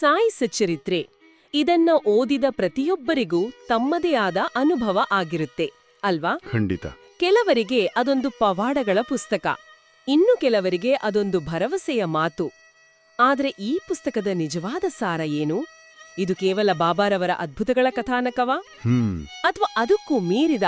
ಸಾಯಿ ಸಚ್ಚರಿತ್ರೆ. ಇದನ್ನ ಓದಿದ ಪ್ರತಿಯೊಬ್ಬರಿಗೂ ತಮ್ಮದೇ ಆದ ಅನುಭವ ಆಗಿರುತ್ತೆ ಅಲ್ವಾ? ಖಂಡಿತ. ಕೆಲವರಿಗೆ ಅದೊಂದು ಪವಾಡಗಳ ಪುಸ್ತಕ. ಇನ್ನು ಕೆಲವರಿಗೆ ಅದೊಂದು ಭರವಸೆಯ ಮಾತು. ಆದರೆ ಈ ಪುಸ್ತಕದ ನಿಜವಾದ ಸಾರ ಏನು? ಇದು ಕೇವಲ ಬಾಬಾರವರ ಅದ್ಭುತಗಳ ಕಥಾನಕವಾ? ಅಥವಾ ಅದಕ್ಕೂ ಮೀರಿದ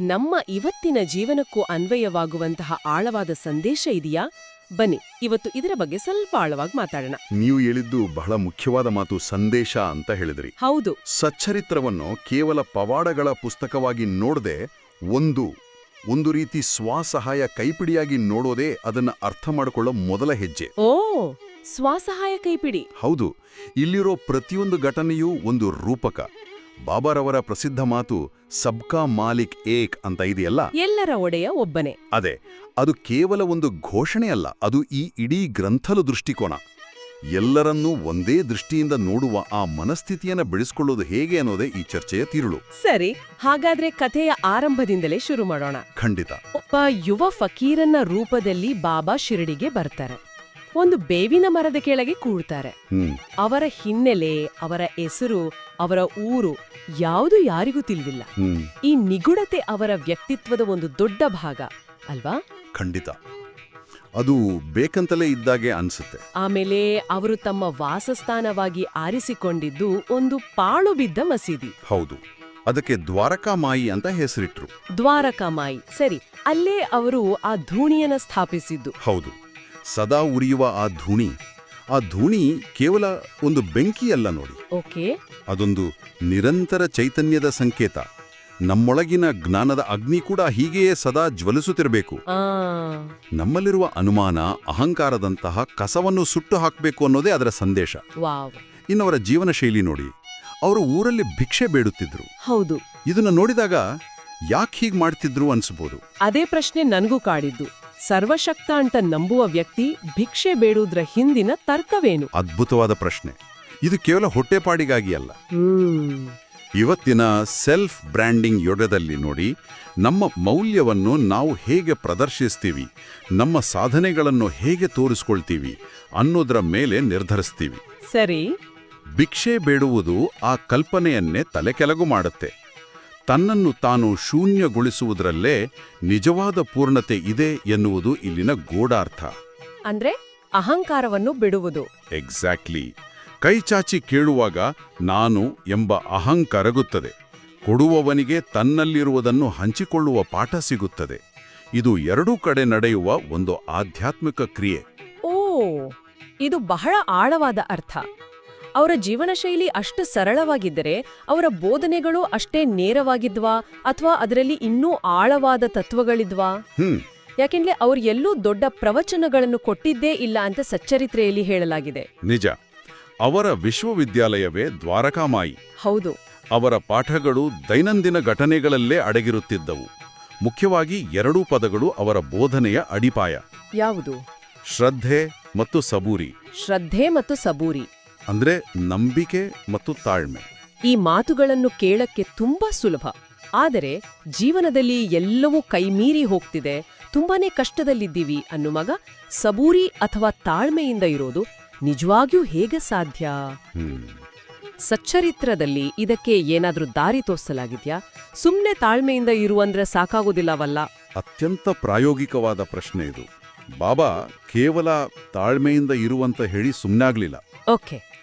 ನಮ್ಮ ಇವತ್ತಿನ ಜೀವನಕ್ಕೂ ಅನ್ವಯವಾಗುವಂತಹ ಆಳವಾದ ಸಂದೇಶ ಇದೆಯಾ? ಬನ್ನಿ ಇವತ್ತು ಇದರ ಬಗ್ಗೆ ಸ್ವಲ್ಪ ಆಳವಾಗಿ ಮಾತಾಡೋಣ. ನೀವು ಹೇಳಿದ್ದು ಬಹಳ ಮುಖ್ಯವಾದ ಮಾತು ಸಂದೇಶ ಅಂತ ಹೇಳಿದ್ರಿ. ಹೌದು. ಸಚ್ಚರಿತ್ರವನ್ನು ಕೇವಲ ಪವಾಡಗಳ ಪುಸ್ತಕವಾಗಿ ನೋಡದೆ ಒಂದು ಒಂದು ರೀತಿ ಸ್ವಸಹಾಯ ಕೈಪಿಡಿಯಾಗಿ ನೋಡೋದೇ ಅದನ್ನ ಅರ್ಥ ಮಾಡಿಕೊಳ್ಳೋ ಮೊದಲ ಹೆಜ್ಜೆ. ಓ ಸ್ವಸಹಾಯ ಕೈಪಿಡಿ. ಹೌದು ಇಲ್ಲಿರೋ ಪ್ರತಿಯೊಂದು ಘಟನೆಯೂ ಒಂದು ರೂಪಕ. ಬಾಬಾರವರ ಪ್ರಸಿದ್ಧ ಮಾತು ಸಬ್ಕಾ ಮಾಲಿಕ್ ಏಕ್ ಅಂತ ಇದೆಯಲ್ಲ? ಎಲ್ಲರ ಒಡೆಯ ಒಬ್ಬನೇ. ಅದೇ ಅದು ಕೇವಲ ಒಂದು ಘೋಷಣೆ ಅಲ್ಲ ಅದು ಈ ಇಡೀ ಗ್ರಂಥಲು ದೃಷ್ಟಿಕೋನ. ಎಲ್ಲರನ್ನೂ ಒಂದೇ ದೃಷ್ಟಿಯಿಂದ ನೋಡುವ ಆ ಮನಸ್ಥಿತಿಯನ್ನ ಬೆಳೆಸ್ಕೊಳ್ಳೋದು ಹೇಗೆ ಅನ್ನೋದೇ ಈ ಚರ್ಚೆಯ ತಿರುಳು. ಸರಿ ಹಾಗಾದ್ರೆ ಕಥೆಯ ಆರಂಭದಿಂದಲೇ ಶುರು ಮಾಡೋಣ. ಖಂಡಿತ. ಒಬ್ಬ ಯುವ ಫಕೀರನ ರೂಪದಲ್ಲಿ ಬಾಬಾ ಶಿರಡಿಗೆ ಬರ್ತಾರೆ. ಒಂದು ಬೇವಿನ ಮರದ ಕೆಳಗೆ ಕೂಡ್ತಾರೆ. ಅವರ ಹಿನ್ನೆಲೆ ಅವರ ಹೆಸರು ಅವರ ಊರು ಯಾವುದು ಯಾರಿಗೂ ತಿಳಿದಿಲ್ಲ. ಈ ನಿಗೂಢತೆ ಅವರ ವ್ಯಕ್ತಿತ್ವದ ಒಂದು ದೊಡ್ಡ ಭಾಗ ಅಲ್ವಾ? ಖಂಡಿತ. ಅದು ಬೇಕಂತಲೇ ಇದ್ದಾಗೆ ಅನ್ಸುತ್ತೆ. ಆಮೇಲೆ ಅವರು ತಮ್ಮ ವಾಸಸ್ಥಾನವಾಗಿ ಆರಿಸಿಕೊಂಡಿದ್ದು ಒಂದು ಪಾಳು ಬಿದ್ದ ಮಸೀದಿ. ಹೌದು. ಅದಕ್ಕೆ ದ್ವಾರಕಾಮಾಯಿ ಅಂತ ಹೆಸರಿಟ್ರು. ದ್ವಾರಕಾಮಾಯಿ ಸರಿ ಅಲ್ಲೇ ಅವರು ಆ ಧೂಣಿಯನ್ನ ಸ್ಥಾಪಿಸಿದ್ದು. ಹೌದು. ಸದಾ ಉರಿಯುವ ಆ ಧೂಣಿ. ಆ ಧೂಣಿ ಕೇವಲ ಒಂದು ಬೆಂಕಿಯಲ್ಲ ನೋಡಿ. ಓಕೆ. ಅದೊಂದು ನಿರಂತರ ಚೈತನ್ಯದ ಸಂಕೇತ. ನಮ್ಮೊಳಗಿನ ಜ್ಞಾನದ ಅಗ್ನಿ ಕೂಡ ಹೀಗೆಯೇ ಸದಾ ಜ್ವಲಿಸುತ್ತಿರಬೇಕು. ನಮ್ಮಲ್ಲಿರುವ ಅನುಮಾನ ಅಹಂಕಾರದಂತಹ ಕಸವನ್ನು ಸುಟ್ಟು ಹಾಕಬೇಕು ಅನ್ನೋದೇ ಅದರ ಸಂದೇಶ. ಇನ್ನವರ ಜೀವನ ಶೈಲಿ ನೋಡಿ. ಅವರು ಊರಲ್ಲಿ ಭಿಕ್ಷೆ ಬೇಡುತ್ತಿದ್ರು. ಹೌದು. ಇದನ್ನ ನೋಡಿದಾಗ ಯಾಕೆ ಹೀಗೆ ಮಾಡ್ತಿದ್ರು ಅನ್ಸಬಹುದು ಅದೇ ಪ್ರಶ್ನೆ ನನಗೂ ಕಾಡಿದ್ದು. ಸರ್ವಶಕ್ತ ಅಂತ ನಂಬುವ ವ್ಯಕ್ತಿ ಭಿಕ್ಷೆ ಬೇಡುವುದರ ಹಿಂದಿನ ತರ್ಕವೇನು? ಅದ್ಭುತವಾದ ಪ್ರಶ್ನೆ. ಇದು ಕೇವಲ ಹೊಟ್ಟೆಪಾಡಿಗಾಗಿ ಅಲ್ಲ. ಇವತ್ತಿನ ಸೆಲ್ಫ್ ಬ್ರ್ಯಾಂಡಿಂಗ್ ಯುಗದಲ್ಲಿ ನೋಡಿ ನಮ್ಮ ಮೌಲ್ಯವನ್ನು ನಾವು ಹೇಗೆ ಪ್ರದರ್ಶಿಸ್ತೀವಿ ನಮ್ಮ ಸಾಧನೆಗಳನ್ನು ಹೇಗೆ ತೋರಿಸ್ಕೊಳ್ತೀವಿ ಅನ್ನೋದರ ಮೇಲೆ ನಿರ್ಧರಿಸ್ತೀವಿ. ಸರಿ. ಭಿಕ್ಷೆ ಬೇಡುವುದು ಆ ಕಲ್ಪನೆಯನ್ನೇ ತಲೆಕೆಲಗು ಮಾಡುತ್ತೆ. ತನ್ನನ್ನು ತಾನು ಶೂನ್ಯಗೊಳಿಸುವುದರಲ್ಲೇ ನಿಜವಾದ ಪೂರ್ಣತೆ ಇದೆ ಎನ್ನುವುದು ಇಲ್ಲಿನ ಗೂಢಾರ್ಥ ಅಂದ್ರೆ ಅಹಂಕಾರವನ್ನು ಬಿಡುವುದು. ಎಕ್ಸಾಕ್ಟ್ಲಿ ಕೈಚಾಚಿ ಕೇಳುವಾಗ ನಾನು ಎಂಬ ಅಹಂಕರಗುತ್ತದೆ ಕೊಡುವವನಿಗೆ ತನ್ನಲ್ಲಿರುವುದನ್ನು ಹಂಚಿಕೊಳ್ಳುವ ಪಾಠ ಸಿಗುತ್ತದೆ. ಇದು ಎರಡೂ ಕಡೆ ನಡೆಯುವ ಒಂದು ಆಧ್ಯಾತ್ಮಿಕ ಕ್ರಿಯೆ. ಓ ಇದು ಬಹಳ ಆಳವಾದ ಅರ್ಥ. ಅವರ ಜೀವನ ಶೈಲಿ ಅಷ್ಟು ಸರಳವಾಗಿದ್ದರೆ ಅವರ ಬೋಧನೆಗಳು ಅಷ್ಟೇ ನೇರವಾಗಿದ್ವಾ ಅಥವಾ ಅದರಲ್ಲಿ ಇನ್ನೂ ಆಳವಾದ ತತ್ವಗಳಿದ್ವಾ? ಯಾಕೆಂದ್ರೆ ಅವ್ರು ಎಲ್ಲೂ ದೊಡ್ಡ ಪ್ರವಚನಗಳನ್ನು ಕೊಟ್ಟಿದ್ದೇ ಇಲ್ಲ ಅಂತ ಸಚ್ಚರಿತ್ರೆಯಲ್ಲಿ ಹೇಳಲಾಗಿದೆ. ನಿಜ. ಅವರ ವಿಶ್ವವಿದ್ಯಾಲಯವೇ ದ್ವಾರಕಾಮಾಯಿ. ಹೌದು. ಅವರ ಪಾಠಗಳು ದೈನಂದಿನ ಘಟನೆಗಳಲ್ಲೇ ಅಡಗಿರುತ್ತಿದ್ದವು. ಮುಖ್ಯವಾಗಿ ಎರಡೂ ಪದಗಳು ಅವರ ಬೋಧನೆಯ ಅಡಿಪಾಯ. ಯಾವುದು? ಶ್ರದ್ಧೆ ಮತ್ತು ಸಬೂರಿ. ಶ್ರದ್ಧೆ ಮತ್ತು ಸಬೂರಿ. ಅಂದ್ರೆ ನಂಬಿಕೆ ಮತ್ತು ತಾಳ್ಮೆ. ಈ ಮಾತುಗಳನ್ನು ಕೇಳಕ್ಕೆ ತುಂಬಾ ಸುಲಭ. ಆದರೆ ಜೀವನದಲ್ಲಿ ಎಲ್ಲವೂ ಕೈಮೀರಿ ಹೋಗ್ತಿದೆ ತುಂಬಾನೇ ಕಷ್ಟದಲ್ಲಿದ್ದೀವಿ ಅನ್ನುವಾಗ ಸಬೂರಿ ಅಥವಾ ತಾಳ್ಮೆಯಿಂದ ಇರೋದು ನಿಜವಾಗಿಯೂ ಹೇಗೆ ಸಾಧ್ಯ? ಸಚ್ಚರಿತ್ರದಲ್ಲಿ ಇದಕ್ಕೆ ಏನಾದ್ರೂ ದಾರಿ ತೋರಿಸಲಾಗಿದ್ಯಾ? ಸುಮ್ಮನೆ ತಾಳ್ಮೆಯಿಂದ ಇರುವಂದ್ರೆ ಸಾಕಾಗೋದಿಲ್ಲವಲ್ಲ? ಅತ್ಯಂತ ಪ್ರಾಯೋಗಿಕವಾದ ಪ್ರಶ್ನೆ ಇದು. ಬಾಬಾ ಕೇವಲ ತಾಳ್ಮೆಯಿಂದ ಇರುವಂತ ಹೇಳಿ ಸುಮ್ಮನಾಗ್ಲಿಲ್ಲ ಓಕೆ.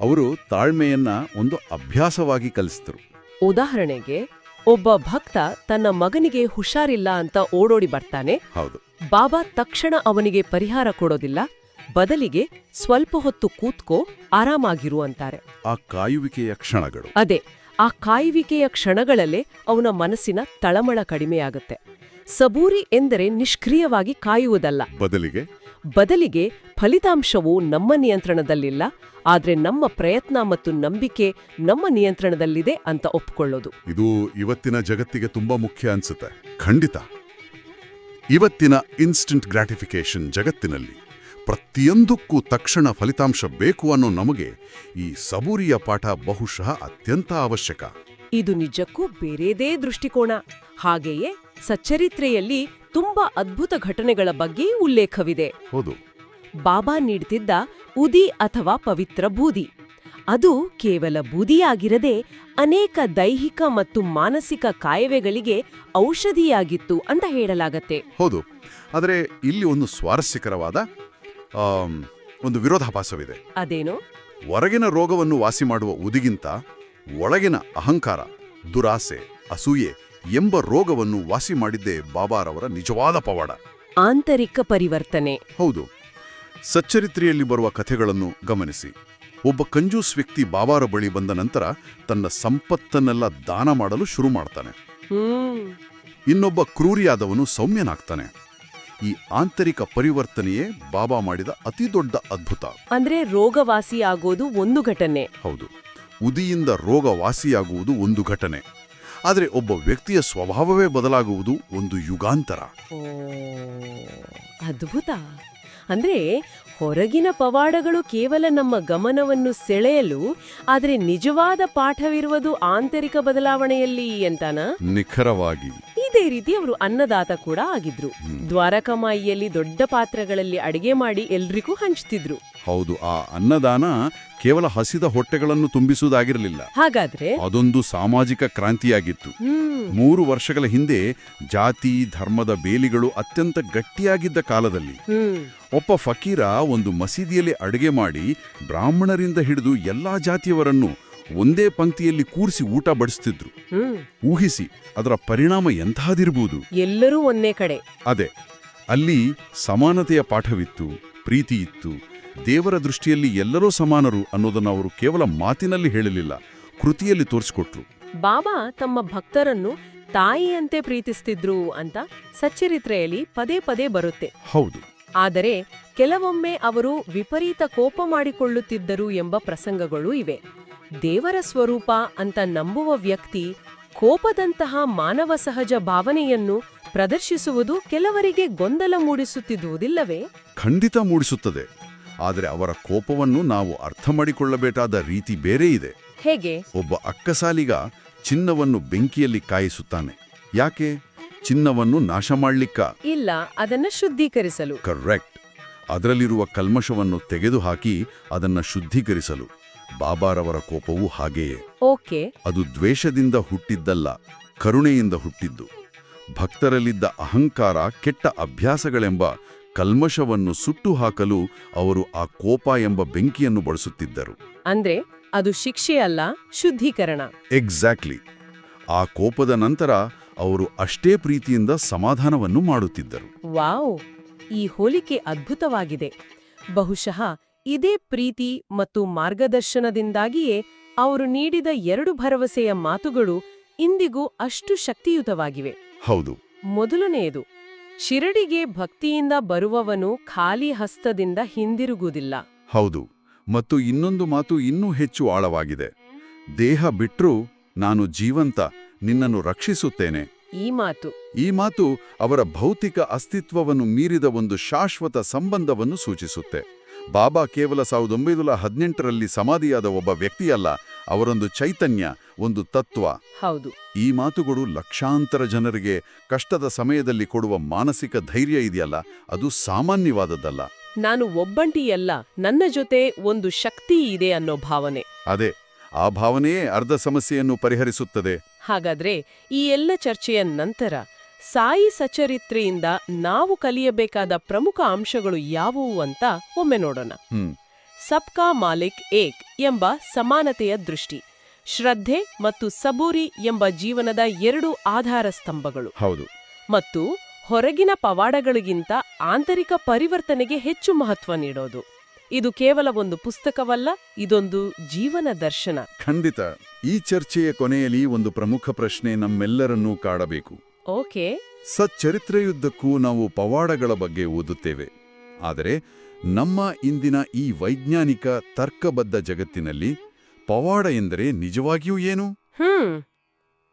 ಅವರು ತಾಳ್ಮೆಯನ್ನ ಒಂದು ಅಭ್ಯಾಸವಾಗಿ ಕಲಿಸಿದರು. ಉದಾಹರಣೆಗೆ ಒಬ್ಬ ಭಕ್ತ ತನ್ನ ಮಗನಿಗೆ ಹುಷಾರಿಲ್ಲ ಅಂತ ಓಡೋಡಿ ಬರ್ತಾನೆ. ಹೌದು. ಬಾಬಾ ತಕ್ಷಣ ಅವನಿಗೆ ಪರಿಹಾರ ಕೊಡೋದಿಲ್ಲ. ಬದಲಿಗೆ ಸ್ವಲ್ಪ ಹೊತ್ತು ಕೂತ್ಕೋ ಆರಾಮಾಗಿರು ಅಂತಾರೆ. ಆ ಕಾಯುವಿಕೆಯ ಕ್ಷಣಗಳು. ಅದೇ ಆ ಕಾಯುವಿಕೆಯ ಕ್ಷಣಗಳಲ್ಲೇ ಅವನ ಮನಸ್ಸಿನ ತಳಮಳ ಕಡಿಮೆಯಾಗುತ್ತೆ. ಸಬೂರಿ ಎಂದರೆ ನಿಷ್ಕ್ರಿಯವಾಗಿ ಕಾಯುವುದಲ್ಲ. ಬದಲಿಗೆ ಬದಲಿಗೆ ಫಲಿತಾಂಶವು ನಮ್ಮ ನಿಯಂತ್ರಣದಲ್ಲಿಲ್ಲ, ಆದರೆ ನಮ್ಮ ಪ್ರಯತ್ನ ಮತ್ತು ನಂಬಿಕೆ ನಮ್ಮ ನಿಯಂತ್ರಣದಲ್ಲಿದೆ ಅಂತ ಒಪ್ಕೊಳ್ಳೋದು. ಇದು ಇವತ್ತಿನ ಜಗತ್ತಿಗೆ ತುಂಬಾ ಮುಖ್ಯ ಅನ್ಸುತ್ತೆ. ಖಂಡಿತ. ಇವತ್ತಿನ ಇನ್ಸ್ಟಂಟ್ ಗ್ರಾಟಿಫಿಕೇಶನ್ ಜಗತ್ತಿನಲ್ಲಿ ಪ್ರತಿಯೊಂದಕ್ಕೂ ತಕ್ಷಣ ಫಲಿತಾಂಶ ಬೇಕು ಅನ್ನೋ ನಮಗೆ ಈ ಸಬೂರಿಯ ಪಾಠ ಬಹುಶಃ ಅತ್ಯಂತ ಅವಶ್ಯಕ. ಇದು ನಿಜಕ್ಕೂ ಬೇರೆದೇ ದೃಷ್ಟಿಕೋನ. ಹಾಗೆಯೇ ಸಚ್ಚರಿತ್ರೆಯಲ್ಲಿ ತುಂಬಾ ಅದ್ಭುತ ಘಟನೆಗಳ ಬಗ್ಗೆ ಉಲ್ಲೇಖವಿದೆ. ಹೌದು. ಬಾಬಾ ನೀಡ್ತಿದ್ದ ಉದಿ ಅಥವಾ ಪವಿತ್ರ ಬೂದಿ. ಅದು ಕೇವಲ ಬೂದಿಯಾಗಿರದೆ ಅನೇಕ ದೈಹಿಕ ಮತ್ತು ಮಾನಸಿಕ ಕಾಯವೆಗಳಿಗೆ ಔಷಧಿಯಾಗಿತ್ತು ಅಂತ ಹೇಳಲಾಗತ್ತೆ. ಹೌದು. ಆದರೆ ಇಲ್ಲಿ ಒಂದು ಸ್ವಾರಸ್ಯಕರವಾದ ಒಂದು ವಿರೋಧಾಭಾಸವಿದೆ. ಅದೇನು? ಹೊರಗಿನ ರೋಗವನ್ನು ವಾಸಿ ಮಾಡುವ ಉದಿಗಿಂತ ಒಳಗಿನ ಅಹಂಕಾರ ದುರಾಸೆ ಅಸೂಯೆ ಎಂಬ ರೋಗವನ್ನು ವಾಸಿ ಮಾಡಿದ್ದೇ ಬಾಬಾರವರ ನಿಜವಾದ ಪವಾಡ. ಆಂತರಿಕ ಪರಿವರ್ತನೆ. ಹೌದು. ಸಚ್ಚರಿತ್ರೆಯಲ್ಲಿ ಬರುವ ಕಥೆಗಳನ್ನು ಗಮನಿಸಿ. ಒಬ್ಬ ಕಂಜೂಸ್ ವ್ಯಕ್ತಿ ಬಾಬಾರ ಬಳಿ ಬಂದ ನಂತರ ತನ್ನ ಸಂಪತ್ತನ್ನೆಲ್ಲ ದಾನ ಮಾಡಲು ಶುರು ಮಾಡ್ತಾನೆ. ಇನ್ನೊಬ್ಬ ಕ್ರೂರಿಯಾದವನು ಸೌಮ್ಯನಾಗ್ತಾನೆ. ಈ ಆಂತರಿಕ ಪರಿವರ್ತನೆಯೇ ಬಾಬಾ ಮಾಡಿದ ಅತಿದೊಡ್ಡ ಅದ್ಭುತ. ಅಂದ್ರೆ ರೋಗವಾಸಿ ಆಗೋದು ಒಂದು ಘಟನೆ. ಹೌದು. ಉದಿಯಿಂದ ರೋಗ ವಾಸಿಯಾಗುವುದು ಒಂದು ಘಟನೆ. ಆದರೆ ಒಬ್ಬ ವ್ಯಕ್ತಿಯ ಸ್ವಭಾವವೇ ಬದಲಾಗುವುದು ಒಂದು ಯುಗಾಂತರ. ಅದ್ಭುತ. ಅಂದ್ರೆ ಹೊರಗಿನ ಪವಾಡಗಳು ಕೇವಲ ನಮ್ಮ ಗಮನವನ್ನು ಸೆಳೆಯಲು ಆದರೆ ನಿಜವಾದ ಪಾಠವಿರುವುದು ಆಂತರಿಕ ಬದಲಾವಣೆಯಲ್ಲಿ ಅಂತಾನ? ನಿಖರವಾಗಿ. ಇದೇ ರೀತಿ ಅವರು ಅನ್ನದಾತ ಕೂಡ ಆಗಿದ್ರು. ದ್ವಾರಕಮಾಯಿಯಲ್ಲಿ ದೊಡ್ಡ ಪಾತ್ರಗಳಲ್ಲಿ ಅಡಿಗೆ ಮಾಡಿ ಎಲ್ರಿಗೂ ಹಂಚ್ತಿದ್ರು. ಹೌದು ಆ ಅನ್ನದಾನ ಕೇವಲ ಹಸಿದ ಹೊಟ್ಟೆಗಳನ್ನು ತುಂಬಿಸುವುದಾಗಿರಲಿಲ್ಲ. ಹಾಗಾದ್ರೆ? ಅದೊಂದು ಸಾಮಾಜಿಕ ಕ್ರಾಂತಿಯಾಗಿತ್ತು. ಮೂರು ವರ್ಷಗಳ ಹಿಂದೆ ಜಾತಿ ಧರ್ಮದ ಬೇಲಿಗಳು ಅತ್ಯಂತ ಗಟ್ಟಿಯಾಗಿದ್ದ ಕಾಲದಲ್ಲಿ. ಒಬ್ಬ ಫಕೀರ ಒಂದು ಮಸೀದಿಯಲ್ಲಿ ಅಡುಗೆ ಮಾಡಿ ಬ್ರಾಹ್ಮಣರಿಂದ ಹಿಡಿದು ಎಲ್ಲಾ ಜಾತಿಯವರನ್ನು ಒಂದೇ ಪಂಕ್ತಿಯಲ್ಲಿ ಕೂರಿಸಿ ಊಟ ಬಡಿಸ್ತಿದ್ರು. ಹ್ಮ್. ಊಹಿಸಿ ಅದರ ಪರಿಣಾಮ ಎಂತಹದಿರ್ಬೋದು ಎಲ್ಲರೂ ಒಂದೇ ಕಡೆ. ಅದೇ ಅಲ್ಲಿ ಸಮಾನತೆಯ ಪಾಠವಿತ್ತು ಪ್ರೀತಿ ಇತ್ತು. ದೇವರ ದೃಷ್ಟಿಯಲ್ಲಿ ಎಲ್ಲರೂ ಸಮಾನರು ಅನ್ನೋದನ್ನು ಅವರು ಕೇವಲ ಮಾತಿನಲ್ಲಿ ಹೇಳಲಿಲ್ಲ ಕೃತಿಯಲ್ಲಿ ತೋರಿಸಿಕೊಟ್ರು. ಬಾಬಾ ತಮ್ಮ ಭಕ್ತರನ್ನು ತಾಯಿಯಂತೆ ಪ್ರೀತಿಸ್ತಿದ್ರು ಅಂತ ಸಚ್ಚರಿತ್ರೆಯಲ್ಲಿ ಪದೇ ಪದೇ ಬರುತ್ತೆ. ಹೌದು. ಆದರೆ ಕೆಲವೊಮ್ಮೆ ಅವರು ವಿಪರೀತ ಕೋಪ ಮಾಡಿಕೊಳ್ಳುತ್ತಿದ್ದರು ಎಂಬ ಪ್ರಸಂಗಗಳು ಇವೆ. ದೇವರ ಸ್ವರೂಪ ಅಂತ ನಂಬುವ ವ್ಯಕ್ತಿ ಕೋಪದಂತಹ ಮಾನವ ಸಹಜ ಭಾವನೆಯನ್ನು ಪ್ರದರ್ಶಿಸುವುದು ಕೆಲವರಿಗೆ ಗೊಂದಲ ಮೂಡಿಸುತ್ತಿದ್ದುವುದಿಲ್ಲವೇ? ಖಂಡಿತ ಮೂಡಿಸುತ್ತದೆ. ಆದರೆ ಅವರ ಕೋಪವನ್ನು ನಾವು ಅರ್ಥ ಮಾಡಿಕೊಳ್ಳಬೇಕಾದ ರೀತಿ ಬೇರೆ ಇದೆ. ಹೇಗೆ? ಒಬ್ಬ ಅಕ್ಕಸಾಲಿಗ ಚಿನ್ನವನ್ನು ಬೆಂಕಿಯಲ್ಲಿ ಕಾಯಿಸುತ್ತಾನೆ. ಯಾಕೆ? ಚಿನ್ನವನ್ನು ನಾಶ ಮಾಡ್ಲಿಕ್ಕ. ಇಲ್ಲ ಅದನ್ನ ಶುದ್ಧೀಕರಿಸಲು. ಕರೆಕ್ಟ್. ಅದರಲ್ಲಿರುವ ಕಲ್ಮಶವನ್ನು ತೆಗೆದುಹಾಕಿ ಅದನ್ನ ಶುದ್ಧೀಕರಿಸಲು. ಬಾಬಾರವರ ಕೋಪವೂ ಹಾಗೆಯೇ. ಓಕೆ. ಅದು ದ್ವೇಷದಿಂದ ಹುಟ್ಟಿದ್ದಲ್ಲ ಕರುಣೆಯಿಂದ ಹುಟ್ಟಿದ್ದು. ಭಕ್ತರಲ್ಲಿದ್ದ ಅಹಂಕಾರ ಕೆಟ್ಟ ಅಭ್ಯಾಸಗಳೆಂಬ ಕಲ್ಮಶವನ್ನು ಸುಟ್ಟು ಹಾಕಲು ಅವರು ಆ ಕೋಪ ಎಂಬ ಬೆಂಕಿಯನ್ನು ಬಳಸುತ್ತಿದ್ದರು. ಅಂದ್ರೆ ಅದು ಶಿಕ್ಷೆಯಲ್ಲ ಶುದ್ಧೀಕರಣ. ಎಕ್ಸಾಕ್ಟ್ಲಿ ಆ ಕೋಪದ ನಂತರ ಅವರು ಅಷ್ಟೇ ಪ್ರೀತಿಯಿಂದ ಸಮಾಧಾನವನ್ನು ಮಾಡುತ್ತಿದ್ದರು. ವಾವ್ ಈ ಹೋಲಿಕೆ ಅದ್ಭುತವಾಗಿದೆ. ಬಹುಶಃ ಇದೇ ಪ್ರೀತಿ ಮತ್ತು ಮಾರ್ಗದರ್ಶನದಿಂದಾಗಿಯೇ ಅವರು ನೀಡಿದ ಎರಡು ಭರವಸೆಯ ಮಾತುಗಳು ಇಂದಿಗೂ ಅಷ್ಟು ಶಕ್ತಿಯುತವಾಗಿವೆ. ಹೌದು. ಮೊದಲನೆಯದು ಶಿರಡಿಗೆ ಭಕ್ತಿಯಿಂದ ಬರುವವನು ಖಾಲಿ ಹಸ್ತದಿಂದ ಹಿಂದಿರುಗುವುದಿಲ್ಲ. ಹೌದು ಮತ್ತು ಇನ್ನೊಂದು ಮಾತು ಇನ್ನೂ ಹೆಚ್ಚು ಆಳವಾಗಿದೆ. ದೇಹ ಬಿಟ್ರೂ ನಾನು ಜೀವಂತ ನಿನ್ನನ್ನು ರಕ್ಷಿಸುತ್ತೇನೆ. ಈ ಮಾತು. ಈ ಮಾತು ಅವರ ಭೌತಿಕ ಅಸ್ತಿತ್ವವನ್ನು ಮೀರಿದ ಒಂದು ಶಾಶ್ವತ ಸಂಬಂಧವನ್ನು ಸೂಚಿಸುತ್ತೆ. ಬಾಬಾ ಕೇವಲ ಸಾವಿರದ ಒಂಬೈನೂರ ಹದಿನೆಂಟರಲ್ಲಿ ಸಮಾಧಿಯಾದ ಒಬ್ಬ ವ್ಯಕ್ತಿಯಲ್ಲ ಅವರೊಂದು ಚೈತನ್ಯ ಒಂದು ತತ್ವ. ಹೌದು. ಈ ಮಾತುಗಳು ಲಕ್ಷಾಂತರ ಜನರಿಗೆ ಕಷ್ಟದ ಸಮಯದಲ್ಲಿ ಕೊಡುವ ಮಾನಸಿಕ ಧೈರ್ಯ ಇದೆಯಲ್ಲ ಅದು ಸಾಮಾನ್ಯವಾದದ್ದಲ್ಲ. ನಾನು ಒಬ್ಬಂಟಿಯಲ್ಲ ನನ್ನ ಜೊತೆ ಒಂದು ಶಕ್ತಿ ಇದೆ ಅನ್ನೋ ಭಾವನೆ. ಅದೇ ಆ ಭಾವನೆಯೇ ಅರ್ಧ ಸಮಸ್ಯೆಯನ್ನು ಪರಿಹರಿಸುತ್ತದೆ. ಹಾಗಾದ್ರೆ ಈ ಎಲ್ಲ ಚರ್ಚೆಯ ನಂತರ ಸಾಯಿ ಸಚರಿತ್ರೆಯಿಂದ ನಾವು ಕಲಿಯಬೇಕಾದ ಪ್ರಮುಖ ಅಂಶಗಳು ಯಾವುವು ಅಂತ ಒಮ್ಮೆ ನೋಡೋಣ. ಹ್ಮ್. ಸಬ್ಕಾ ಮಾಲಿಕ್ ಏಕ್ ಎಂಬ ಸಮಾನತೆಯ ದೃಷ್ಟಿ ಶ್ರದ್ಧೆ ಮತ್ತು ಸಬೂರಿ ಎಂಬ ಜೀವನದ ಎರಡು ಆಧಾರ ಸ್ತಂಭಗಳು ಹೌದು. ಮತ್ತು ಹೊರಗಿನ ಪವಾಡಗಳಿಗಿಂತ ಆಂತರಿಕ ಪರಿವರ್ತನೆಗೆ ಹೆಚ್ಚು ಮಹತ್ವ ನೀಡೋದು. ಇದು ಕೇವಲ ಒಂದು ಪುಸ್ತಕವಲ್ಲ ಇದೊಂದು ಜೀವನ ದರ್ಶನ. ಖಂಡಿತ. ಈ ಚರ್ಚೆಯ ಕೊನೆಯಲ್ಲಿ ಒಂದು ಪ್ರಮುಖ ಪ್ರಶ್ನೆ ನಮ್ಮೆಲ್ಲರನ್ನೂ ಕಾಡಬೇಕು. ಓಕೆ. ಸಚ್ಚರಿತ್ರೆಯುದ್ದಕ್ಕೂ ನಾವು ಪವಾಡಗಳ ಬಗ್ಗೆ ಓದುತ್ತೇವೆ. ಆದರೆ ನಮ್ಮ ಇಂದಿನ ಈ ವೈಜ್ಞಾನಿಕ ತರ್ಕಬದ್ಧ ಜಗತ್ತಿನಲ್ಲಿ ಪವಾಡ ಎಂದರೆ ನಿಜವಾಗಿಯೂ ಏನು? ಹ್ಮ್.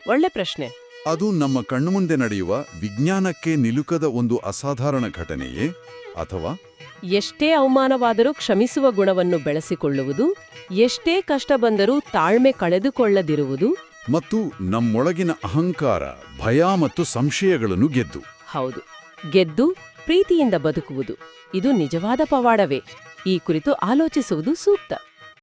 ಒಳ್ಳೆ ಪ್ರಶ್ನೆ. ಅದು ನಮ್ಮ ಕಣ್ಣುಮುಂದೆ ನಡೆಯುವ ವಿಜ್ಞಾನಕ್ಕೆ ನಿಲುಕದ ಒಂದು ಅಸಾಧಾರಣ ಘಟನೆಯೇ ಅಥವಾ? ಎಷ್ಟೇ ಅವಮಾನವಾದರೂ ಕ್ಷಮಿಸುವ ಗುಣವನ್ನು ಬೆಳೆಸಿಕೊಳ್ಳುವುದು ಎಷ್ಟೇ ಕಷ್ಟ ಬಂದರೂ ತಾಳ್ಮೆ ಕಳೆದುಕೊಳ್ಳದಿರುವುದು ಮತ್ತು ನಮ್ಮೊಳಗಿನ ಅಹಂಕಾರ, ಭಯ ಮತ್ತು ಸಂಶಯಗಳನ್ನು ಗೆದ್ದು. ಹೌದು. ಗೆದ್ದು, ಪ್ರೀತಿಯಿಂದ ಬದುಕುವುದು. ಇದು ನಿಜವಾದ ಪವಾಡವೇ. ಈ ಕುರಿತು ಆಲೋಚಿಸುವುದು ಸೂಕ್ತ.